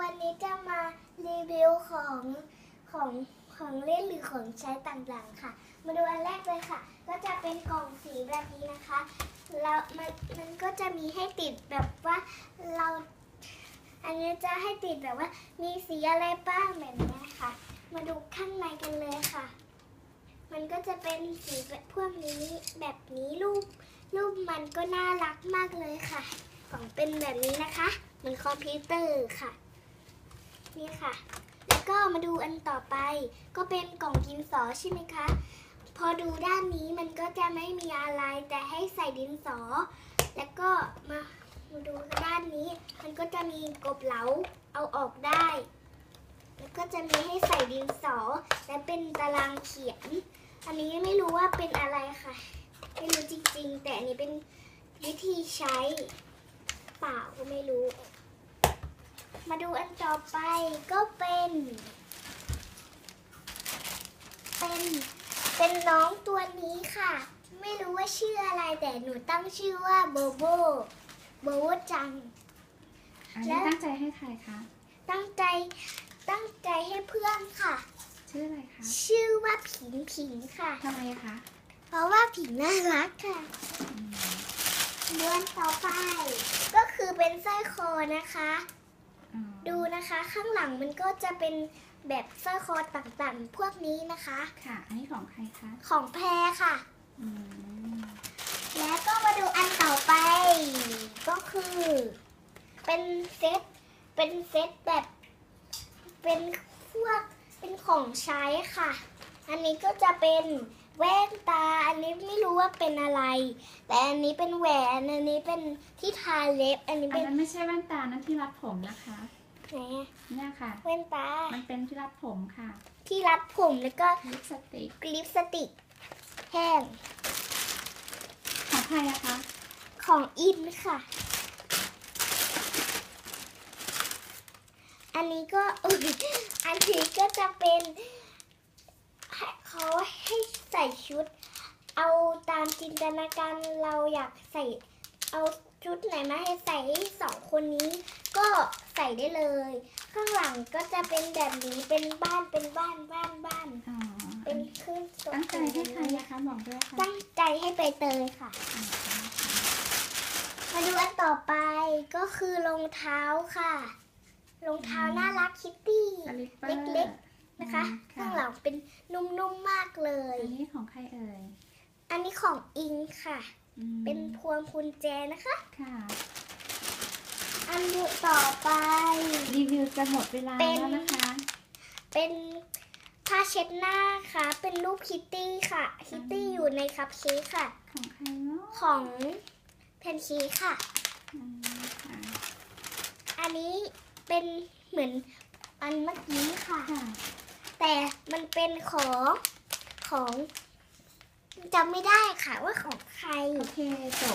วันนี้จะมารีวิวของของของเล่นหรือของใช้ต่างๆค่ะ มาดูอันแรกเลยค่ะ ก็จะเป็นกล่องสีแบบนี้นะคะ แล้วมันมันก็จะมีให้ติดแบบว่าเรา อันนี้จะให้ติดแบบว่า มีสีอะไรบ้างแบบนี้ค่ะ มาดูข้างในกันเลยค่ะ มันก็จะเป็นสีแบบพวกนี้แบบนี้รูปรูปมันก็น่ารักมากเลยค่ะ กล่องเป็นแบบนี้นะคะเหมือนคอมพิวเตอร์ค่ะ นี่ค่ะ แล้วก็มาดูอันต่อไป ก็เป็นกล่องดินสอใช่ไหมคะ พอดูด้านนี้มันก็จะไม่มีอะไรแต่ให้ใส่ดินสอ แล้วก็มามาดูด้านนี้ มันก็จะมีกบเหลาเอาออกได้ แล้วก็จะมีให้ใส่ดินสอ และเป็นตารางเขียน อันนี้ไม่รู้ว่าเป็นอะไรค่ะ ไม่รู้จริงๆ แต่อันนี้เป็นวิธีใช้เปล่าก็ไม่รู้ มาดูอันต่อไปก็เป็น เป็น เป็นน้องตัวนี้ค่ะ ไม่รู้ว่าชื่ออะไรแต่หนูตั้งชื่อว่าโบโบ โบโบจัง อันนี้ตั้งใจให้ใครคะ ตั้งใจตั้งใจให้เพื่อนค่ะ ชื่ออะไรคะ ชื่อว่าผิงผิงค่ะ ทำไมคะ เพราะว่าผิงน่ารักค่ะอืมเดือนต่อไป ก็คือเป็นสร้อยคอนะคะอ๋อ ดูนะคะข้างหลังมันก็จะเป็นแบบสร้อยคอต่างๆ พวกนี้นะคะ ค่ะ อันนี้ของใครคะของแพรค่ะอืมแล้วก็มาดูอันต่อไป ก็คือ เป็นเซตเป็นเซตแบบ เป็นพวกเป็นของใช้ค่ะ อันนี้ก็จะเป็น แว่นตา อันนี้ไม่รู้ว่าเป็นอะไร แต่อันนี้เป็นแหวน อันนี้เป็นที่ทาเล็บ อันนี้อันเป็นนั้นไม่ใช่แว่นตานั่นที่รัดผมนะคะ ไหนอะเนี่ยค่ะ แว่นตา มันเป็นที่รัดผมค่ะที่รัดผมแล้วก็ลิปสติกลิปสติกแห้ง ของใครอะคะของอินค่ะ อันนี้ก็อุ๊ยอันนี้ก็จะเป็นให้เขาให้ใส่ชุด เอาตามจินตนาการเราอยากใส่เอาชุดไหนมาให้ใส่ให้สองคนนี้ ก็ใส่ได้เลย ข้างหลังก็จะเป็นแบบนี้เป็นบ้านเป็นบ้านบ้านบ้านอ๋อเป็นขึ้นตัวตั้งใจให้ใครนะคะบอกด้วยค่ะตั้งใจให้ไปเตยค่ะ มาดูอันต่อไปก็คือรองเท้าค่ะรองเท้าน่ารักคิตตี้ สลิปเปอร์ เล็กๆ นะคะอืมข้างหลังเป็นนุ่มๆมากเลย อันนี้ของใครเอ่ย อันนี้ของอิงค่ะอืมเป็นพวงกุญแจนะคะ ค่ะ อันต่อไป รีวิวจะหมดเวลาเป็นแล้วนะคะ เป็นผ้าเช็ดหน้าค่ะ เป็นรูปคิตตี้ค่ะ คิตตี้อยู่ในคัพเค้กค่ะ ของใครเนาะของแพนเค้กค่ะอืมค่ะอันนี้เป็นเหมือนอันเมื่อกี้ค่ะค่ะ แต่มันเป็นของของจำไม่ได้ค่ะว่าของใคร โอเคจบ